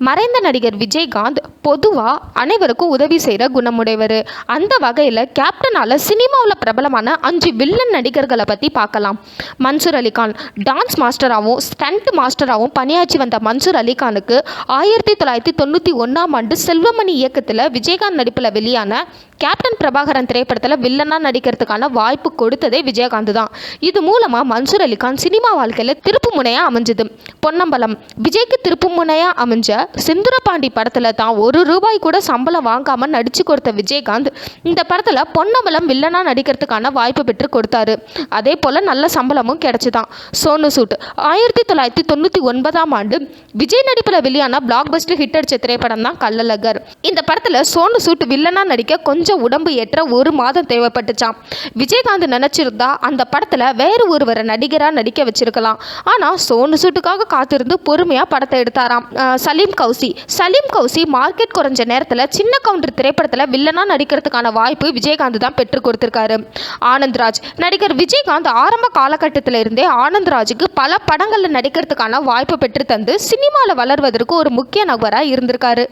மறைந்த நடிகர் விஜயகாந்த் பொதுவாக அனைவருக்கும் உதவி செய்கிற குணமுடையவர். அந்த வகையில் கேப்டனால் சினிமாவில் பிரபலமான அஞ்சு வில்லன் நடிகர்களை பற்றி பார்க்கலாம். மன்சூர் அலிகான் டான்ஸ் மாஸ்டராகவும் ஸ்டண்ட் மாஸ்டராகவும் பணியாற்றி வந்த மன்சூர் அலிகானுக்கு ஆயிரத்தி தொள்ளாயிரத்தி தொண்ணூற்றி ஒன்றாம் ஆண்டு செல்வமணி இயக்கத்தில் விஜயகாந்த் நடிப்பில் வெளியான கேப்டன் பிரபாகரன் திரைப்படத்தில் வில்லனாக நடிக்கிறதுக்கான வாய்ப்பு கொடுத்ததே விஜயகாந்த் தான். இது மூலமாக மன்சூர் அலிகான் சினிமா வாழ்க்கையில் திருப்பு முனையாக அமைஞ்சது. பொன்னம்பலம். விஜய்க்கு திருப்பு முனையாக அமைஞ்ச செந்துரபாண்டி படத்தில் தான் ஒரு ரூபாய் கூட சம்பளம் வாங்காமல் நடித்து கொடுத்த விஜயகாந்த் இந்த படத்தில் பொன்னம்பலம் வில்லனாக நடிக்கிறதுக்கான வாய்ப்பு பெற்று கொடுத்தாரு. அதே போல் நல்ல சம்பளமும் கிடைச்சிதான். சோனு சூட். ஆயிரத்தி தொள்ளாயிரத்தி தொண்ணூற்றி ஒன்பதாம் ஆண்டு விஜய் நடிப்பில் வெளியான பிளாக் பஸ்டர் ஹிட் அடித்த திரைப்படம் தான் கள்ளழகர். இந்த படத்தில் சோனு சூட் வில்லனாக நடிக்க கொஞ்சம் உடம்பு ஏற்ற ஒரு மாதம் தேவைப்பட்டுச்சாம். விஜயகாந்த் நினச்சிருந்தா அந்த படத்தில் வேறு ஒருவரை நடிகராக நடிக்க வச்சிருக்கலாம். ஆனால் சோனு சூட்டுக்காக காத்திருந்து பொறுமையாக படத்தை எடுத்தாராம். சலீம் கௌசி. சலீம் கௌசி மார்க்கெட் குறைஞ்ச நேரத்தில் சின்ன கவுண்டர் திரைப்படத்தில் வில்லனாக நடிக்கிறதுக்கான வாய்ப்பு விஜயகாந்த் தான் பெற்று கொடுத்துருக்காரு. ஆனந்த்ராஜ் நடிகர் விஜயகாந்த் ஆரம்ப காலகட்டத்தில் இருந்தே ஆனந்த்ராஜுக்கு பல படங்களில் நடிக்கிறதுக்கான வாய்ப்பு பெற்று தந்து சினிமாவில் வளர்வதற்கு ஒரு முக்கிய நபராக இருந்திருக்காரு.